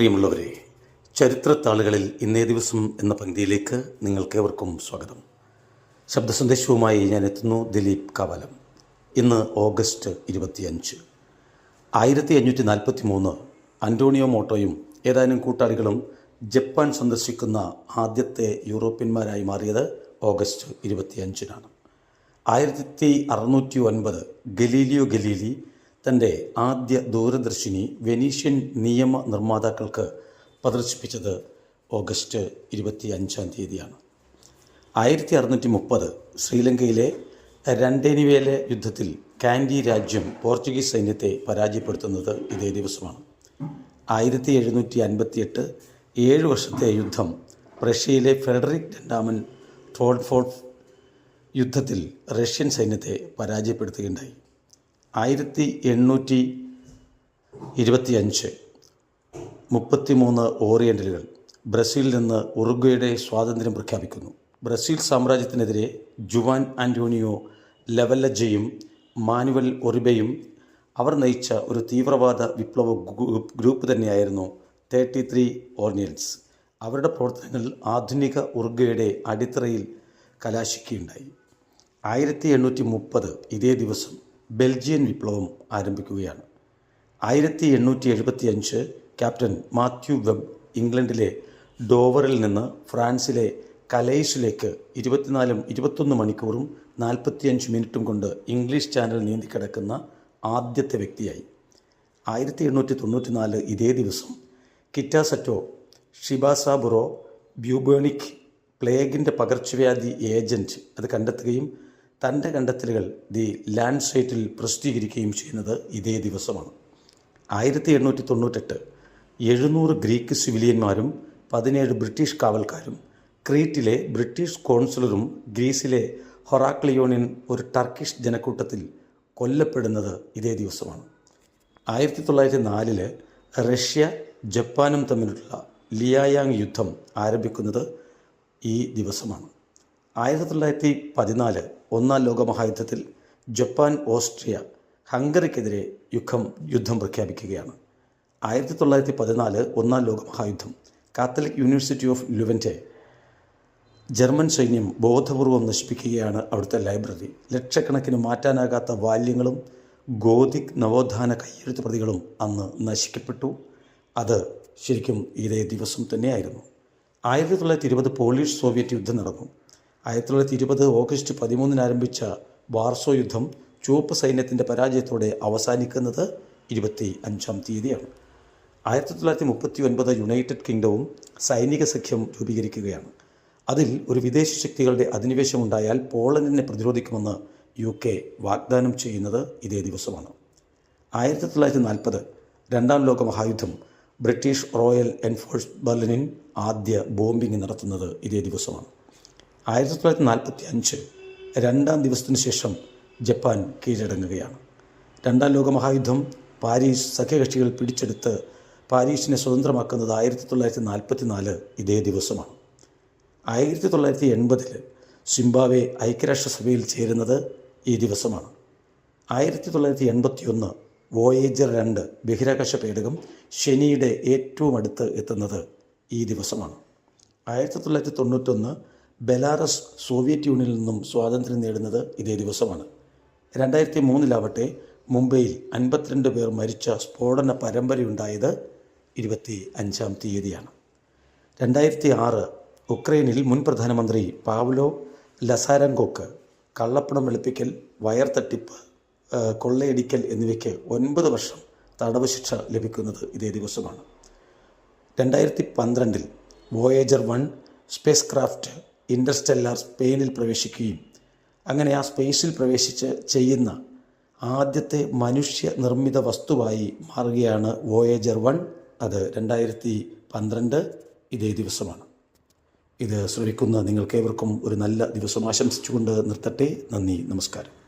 പ്രിയമുള്ളവരെ ചരിത്രത്താളുകളിൽ ഇന്നേ ദിവസം എന്ന പങ്ക്തിയിലേക്ക് നിങ്ങൾക്കേവർക്കും സ്വാഗതം. ശബ്ദസന്ദേശവുമായി ഞാൻ എത്തുന്നു ദിലീപ് കവലം. ഇന്ന് ഓഗസ്റ്റ് ഇരുപത്തിയഞ്ച്. ആയിരത്തി അഞ്ഞൂറ്റി നാൽപ്പത്തി മൂന്ന് അന്റോണിയോ മോട്ടോയും ഏതാനും കൂട്ടാളികളും ജപ്പാൻ സന്ദർശിക്കുന്ന ആദ്യത്തെ യൂറോപ്യന്മാരായി മാറിയത് ഓഗസ്റ്റ് ഇരുപത്തിയഞ്ചിനാണ്. ആയിരത്തി അറുന്നൂറ്റി ഒൻപത് ഗലീലിയോ ഗലീലി തന്റെ ആദ്യ ദൂരദർശിനി വെനീഷ്യൻ നിയമ നിർമ്മാതാക്കൾക്ക് പ്രദർശിപ്പിച്ചത് ഓഗസ്റ്റ് ഇരുപത്തി അഞ്ചാം തീയതിയാണ്. ആയിരത്തി അറുന്നൂറ്റി മുപ്പത് ശ്രീലങ്കയിലെ രണ്ടേനിവേലെ യുദ്ധത്തിൽ കാൻഡി രാജ്യം പോർച്ചുഗീസ് സൈന്യത്തെ പരാജയപ്പെടുത്തുന്നത് ഇതേ ദിവസമാണ്. ആയിരത്തി എഴുന്നൂറ്റി അൻപത്തിയെട്ട് ഏഴ് വർഷത്തെ യുദ്ധം റഷ്യയിലെ ഫെഡറിക് രണ്ടാമൻ ട്രോൾഫോർഡ് യുദ്ധത്തിൽ റഷ്യൻ സൈന്യത്തെ പരാജയപ്പെടുത്തുകയുണ്ടായി. ആയിരത്തി എണ്ണൂറ്റി ഇരുപത്തിയഞ്ച്. മുപ്പത്തിമൂന്ന് ഓറിയന്റലുകൾ ബ്രസീലിൽ നിന്ന് ഉറുഗ്വയുടെ സ്വാതന്ത്ര്യം പ്രഖ്യാപിക്കുന്നു. ബ്രസീൽ സാമ്രാജ്യത്തിനെതിരെ ജുവാൻ ആന്റോണിയോ ലെവല്ലജയും മാനുവൽ ഒറിബയും അവർ നയിച്ച ഒരു തീവ്രവാദ വിപ്ലവ ഗ്രൂപ്പ് തന്നെയായിരുന്നു തേർട്ടി ത്രീ ഓർണിയൻസ് അവരുടെ പ്രവർത്തനങ്ങൾ ആധുനിക ഉറുഗ്വയുടെ അടിത്തറയിൽ കലാശിക്കുകയുണ്ടായി. ആയിരത്തി എണ്ണൂറ്റി മുപ്പത് ഇതേ ദിവസം ബെൽജിയൻ വിപ്ലവം ആരംഭിക്കുകയാണ്. ആയിരത്തി എണ്ണൂറ്റി എഴുപത്തി അഞ്ച് ക്യാപ്റ്റൻ മാത്യു വെബ് ഇംഗ്ലണ്ടിലെ ഡോവറിൽ നിന്ന് ഫ്രാൻസിലെ കലൈസിലേക്ക് ഇരുപത്തിനാലും ഇരുപത്തൊന്ന് മണിക്കൂറും നാൽപ്പത്തിയഞ്ച് മിനിറ്റും കൊണ്ട് ഇംഗ്ലീഷ് ചാനൽ നീന്തിക്കിടക്കുന്ന ആദ്യത്തെ വ്യക്തിയായി. ആയിരത്തി എണ്ണൂറ്റി തൊണ്ണൂറ്റി നാല് ഇതേ ദിവസം കിറ്റാസറ്റോ ഷിബാസാബുറോ ബ്യൂബേണിക് പ്ലേഗിന്റെ പകർച്ചവ്യാധി ഏജന്റ് അത് കണ്ടെത്തുകയും തന്റെ കണ്ടെത്തലുകൾ ദി ലാൻഡ് സൈറ്റിൽ പ്രസിദ്ധീകരിക്കുകയും ചെയ്യുന്നത് ഇതേ ദിവസമാണ്. ആയിരത്തി എണ്ണൂറ്റി തൊണ്ണൂറ്റെട്ട് എഴുന്നൂറ് ഗ്രീക്ക് സിവിലിയന്മാരും പതിനേഴ് ബ്രിട്ടീഷ് കാവൽക്കാരും ക്രീറ്റിലെ ബ്രിട്ടീഷ് കോൺസുലറും ഗ്രീസിലെ ഹൊറാക്ലിയോണിൻ ഒരു ടർക്കിഷ് ജനക്കൂട്ടത്തിൽ കൊല്ലപ്പെടുന്നത് ഇതേ ദിവസമാണ്. ആയിരത്തി തൊള്ളായിരത്തി നാലിൽ റഷ്യ ജപ്പാനും തമ്മിലുള്ള ലിയായാങ് യുദ്ധം ആരംഭിക്കുന്നത് ഈ ദിവസമാണ്. ആയിരത്തി തൊള്ളായിരത്തി പതിനാല് ഒന്നാം ലോകമഹായുദ്ധത്തിൽ ജപ്പാൻ ഓസ്ട്രിയ ഹംഗറിക്കെതിരെ യുദ്ധം യുദ്ധം പ്രഖ്യാപിക്കുകയാണ്. ആയിരത്തി തൊള്ളായിരത്തി പതിനാല് ഒന്നാം ലോകമഹായുദ്ധം കാത്തലിക് യൂണിവേഴ്സിറ്റി ഓഫ് ലുവന്റെ ജർമ്മൻ സൈന്യം ബോധപൂർവം നശിപ്പിക്കുകയാണ് അവിടുത്തെ ലൈബ്രറി. ലക്ഷക്കണക്കിന് മാറ്റാനാകാത്ത വാല്യങ്ങളും ഗോതിക് നവോത്ഥാന കയ്യെഴുത്ത് പ്രതികളും അന്ന് നശിക്കപ്പെട്ടു. അത് ശരിക്കും ഇതേ ദിവസം തന്നെയായിരുന്നു. ആയിരത്തി തൊള്ളായിരത്തി ഇരുപത് പോളിഷ് സോവിയറ്റ് യുദ്ധം നടന്നു. ആയിരത്തി തൊള്ളായിരത്തി ഇരുപത് ഓഗസ്റ്റ് പതിമൂന്നിന് ആരംഭിച്ച വാർസോ യുദ്ധം ചുവപ്പ് സൈന്യത്തിന്റെ പരാജയത്തോടെ അവസാനിക്കുന്നത് ഇരുപത്തി അഞ്ചാം തീയതിയാണ്. ആയിരത്തി തൊള്ളായിരത്തി മുപ്പത്തി ഒൻപത് യുണൈറ്റഡ് കിങ്ഡവും സൈനിക സഖ്യം രൂപീകരിക്കുകയാണ്. അതിൽ ഒരു വിദേശ ശക്തികളുടെ അധിനിവേശമുണ്ടായാൽ പോളണ്ടിനെ പ്രതിരോധിക്കുമെന്ന് യു കെ വാഗ്ദാനം ചെയ്യുന്നത് ഇതേ ദിവസമാണ്. ആയിരത്തി തൊള്ളായിരത്തി നാൽപ്പത് രണ്ടാം ലോക മഹായുദ്ധം ബ്രിട്ടീഷ് റോയൽ എൻഫോഴ്സ് ബർലിനിൻ ആദ്യ ബോംബിംഗ് നടത്തുന്നത് ഇതേ ദിവസമാണ്. ആയിരത്തി തൊള്ളായിരത്തി നാൽപ്പത്തി അഞ്ച് രണ്ടാം ദിവസത്തിന് ശേഷം ജപ്പാൻ കീഴടങ്ങുകയാണ്. രണ്ടാം ലോക മഹായുദ്ധം പാരീസ് സഖ്യകക്ഷികൾ പിടിച്ചെടുത്ത് പാരീസിനെ സ്വതന്ത്രമാക്കുന്നത് ആയിരത്തി തൊള്ളായിരത്തി നാൽപ്പത്തി നാല് ഇതേ ദിവസമാണ്. ആയിരത്തി തൊള്ളായിരത്തി എൺപതിൽ സിംബാവെ ഐക്യരാഷ്ട്രസഭയിൽ ചേരുന്നത് ഈ ദിവസമാണ്. ആയിരത്തി തൊള്ളായിരത്തി എൺപത്തി ഒന്ന് വോയേജർ രണ്ട് ബഹിരാകാശ പേടകം ശനിയുടെ ഏറ്റവും അടുത്ത് എത്തുന്നത് ഈ ദിവസമാണ്. ആയിരത്തി തൊള്ളായിരത്തി തൊണ്ണൂറ്റൊന്ന് ബെലാറസ് സോവിയറ്റ് യൂണിയനിൽ നിന്നും സ്വാതന്ത്ര്യം നേടുന്നത് ഇതേ ദിവസമാണ്. രണ്ടായിരത്തി മൂന്നിലാവട്ടെ മുംബൈയിൽ അൻപത്തിരണ്ട് പേർ മരിച്ച സ്ഫോടന പരമ്പരയുണ്ടായത് ഇരുപത്തി അഞ്ചാം തീയതിയാണ്. രണ്ടായിരത്തി ആറ് ഉക്രൈനിൽ മുൻ പ്രധാനമന്ത്രി പാവ്ലോ ലസാരങ്കോക്ക് കള്ളപ്പണം വെളുപ്പിക്കൽ വയർ തട്ടിപ്പ് കൊള്ളയടിക്കൽ എന്നിവയ്ക്ക് ഒൻപത് വർഷം തടവ് ശിക്ഷ ലഭിക്കുന്നത് ഇതേ ദിവസമാണ്. രണ്ടായിരത്തി പന്ത്രണ്ടിൽ Voyager one spacecraft interstellar സ്പെയിനിൽ പ്രവേശിക്കുകയും അങ്ങനെ ആ സ്പേസിൽ പ്രവേശിച്ച് ചെയ്യുന്ന ആദ്യത്തെ മനുഷ്യ നിർമ്മിത വസ്തുവായി മാറുകയാണ് വോയേജർ വൺ അത് രണ്ടായിരത്തി പന്ത്രണ്ട് ഇതേ ദിവസമാണ്. ഇത് ശ്രമിക്കുന്ന നിങ്ങൾക്കേവർക്കും ഒരു നല്ല ദിവസം ആശംസിച്ചുകൊണ്ട് നിർത്തട്ടെ. നന്ദി നമസ്കാരം.